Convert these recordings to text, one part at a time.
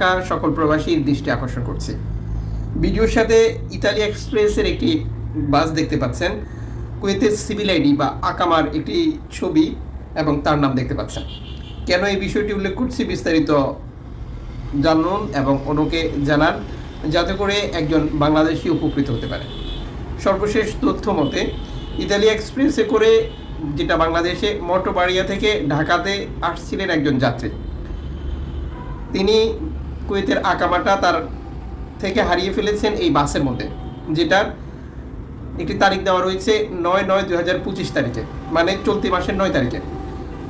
থাকা সকল প্রবাসীর দৃষ্টি আকর্ষণ করছি। ভিডিওর সাথে ইতালি এক্সপ্রেসের একটি বাস দেখতে পাচ্ছেন। কুয়েতের সিভিল আইডি বা আকামার একটি ছবি এবং তার নাম দেখতে পাচ্ছেন। কেন এই বিষয়টি উল্লেখ করছি বিস্তারিত জানুন এবং অনুকে জানান, যাতে করে একজন বাংলাদেশি উপকৃত হতে পারে। সর্বশেষ তথ্য মতে, ইতালি এক্সপ্রেসে করে যেটা বাংলাদেশে মটোবাড়িয়া থেকে ঢাকাতে আসছিলেন একজন যাত্রী। তিনি কুয়েতের আকামাটা তার থেকে হারিয়ে ফেলেছেন এই বাসের মধ্যে, যেটার একটি তারিখ দেওয়া রয়েছে নয় নয় দু হাজার পঁচিশ তারিখে মানে চলতি মাসের নয় তারিখে।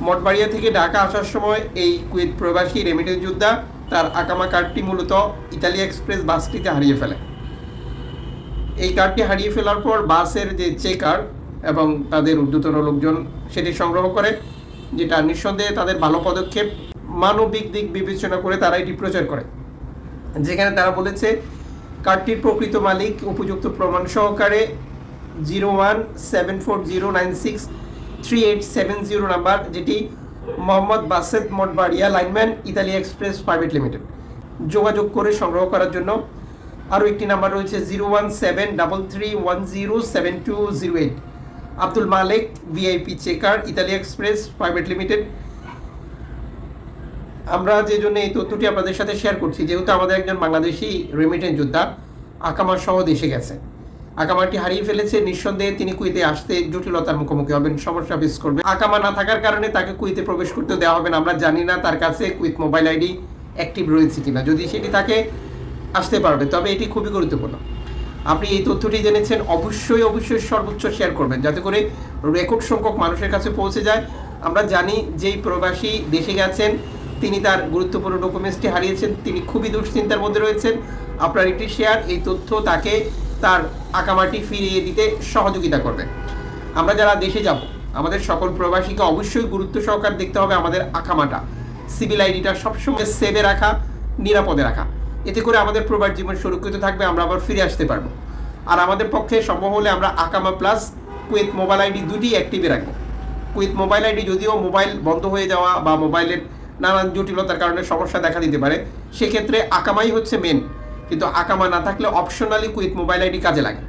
মঠবাড়িয়া থেকে ঢাকা আসার সময় এই কুয়েত প্রবাসী রেমিটেন্স যোদ্ধা তার আকামা কার্ডটি মূলত ইতালি এক্সপ্রেস বাসটিতে হারিয়ে ফেলে। এই কার্ডটি হারিয়ে ফেলার পর বাসের যে চেকার এবং তাদের ঊর্ধ্বতন লোকজন সেটি সংগ্রহ করে, যেটা নিঃসন্দেহে তাদের ভালো পদক্ষেপ। মানবিক দিক বিবেচনা করে তারা এটি প্রচার করে। যেখানে তারা বলেছে, কার্ডটির প্রকৃত মালিক, উপযুক্ত প্রমাণ সহকারে zero one seven four zero nine six three eight seven zero number, যেটি Mohammad Based Mathbaria lineman, Italy express private limited. যোগাযোগ করে সংগ্রহ করার জন্য আরও একটি নাম্বার রয়েছে zero one seven double three one zero seven two zero eight. Abdul Malek, VIP checker, Italy express private limited. আমরা যে জন্য এই তথ্যটি আপনাদের সাথে শেয়ার করছি, যেহেতু আমাদের একজন বাংলাদেশি রেমিটেন্স যোদ্ধা আকামার সহ দেশে গেছে। আকামাটি হারিয়ে ফেলেছে, নিঃসন্দেহে তিনি কুইতে আসতে জটিলতার মুখোমুখি হবেন, সমস্যা ফেস করবেন আকামা না থাকার কারণে তাকে কুইতে প্রবেশ করতে দেওয়া হবে না। আমরা জানি না তার কাছে কুইত মোবাইল আইডি অ্যাক্টিভ রয়েছে কিনা। যদি সেটি থাকে আসতে পারবে, তবে এটি খুবই গুরুত্বপূর্ণ। আপনি এই তথ্যটি জেনেছেন, অবশ্যই অবশ্যই সর্বোচ্চ শেয়ার করবেন, যাতে করে রেকর্ড সংখ্যক মানুষের কাছে পৌঁছে যায়। আমরা জানি যেই প্রবাসী দেশে গেছেন তিনি তার গুরুত্বপূর্ণ ডকুমেন্টসটি হারিয়েছেন, তিনি খুবই দুশ্চিন্তার মধ্যে রয়েছেন। আপনার একটি শেয়ার এই তথ্য তাকে তার আকামাটি ফিরিয়ে দিতে সহযোগিতা করবে। আমরা যারা দেশে যাব, আমাদের সকল প্রবাসীকে অবশ্যই গুরুত্ব সহকার দেখতে হবে আমাদের আকামাটা। সিভিল আইডিটা সবসময় সেভে রাখা, নিরাপদে রাখা। এতে করে আমাদের প্রবাস জীবন সুরক্ষিত থাকবে, আমরা আবার ফিরে আসতে পারব। আর আমাদের পক্ষে সম্ভব হলে আমরা আকামা প্লাস কুয়েত মোবাইল আইডি দুটি অ্যাক্টিভে রাখব। কুইথ মোবাইল আইডি যদিও মোবাইল বন্ধ হয়ে যাওয়া বা মোবাইলের নানান জটিলতার কারণে সমস্যা দেখা দিতে পারে। সেক্ষেত্রে আকামাই হচ্ছে মেন কিন্তু আকামা না থাকলে অপশনালি কুইথ মোবাইল আইডি কাজে লাগে।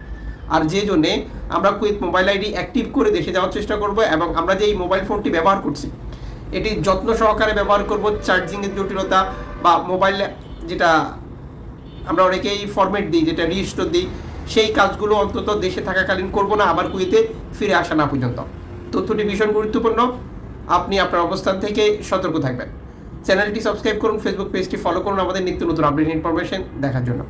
আর যে জন্যে আমরা কুইথ মোবাইল আইডি অ্যাক্টিভ করে দেশে যাওয়ার চেষ্টা করব এবং আমরা যে এই মোবাইল ফোনটি ব্যবহার করছি, এটি যত্ন সহকারে ব্যবহার করব চার্জিংয়ের জটিলতা বা মোবাইল যেটা আমরা অনেকেই ফরম্যাট দিই, যেটা রিস্টোর দিই, সেই কাজগুলো অন্তত দেশে থাকাকালীন করব না, আবার কুইতে ফিরে আসা না পর্যন্ত। তথ্যটি ভীষণ গুরুত্বপূর্ণ। আপনি আপনার অবস্থান থেকে সতর্ক থাকবেন। চ্যানেলটি সাবস্ক্রাইব করুন ফেসবুক পেজটি ফলো করুন আমাদের নিত্য নতুন আপডেট ইনফরমেশন দেখার জন্য।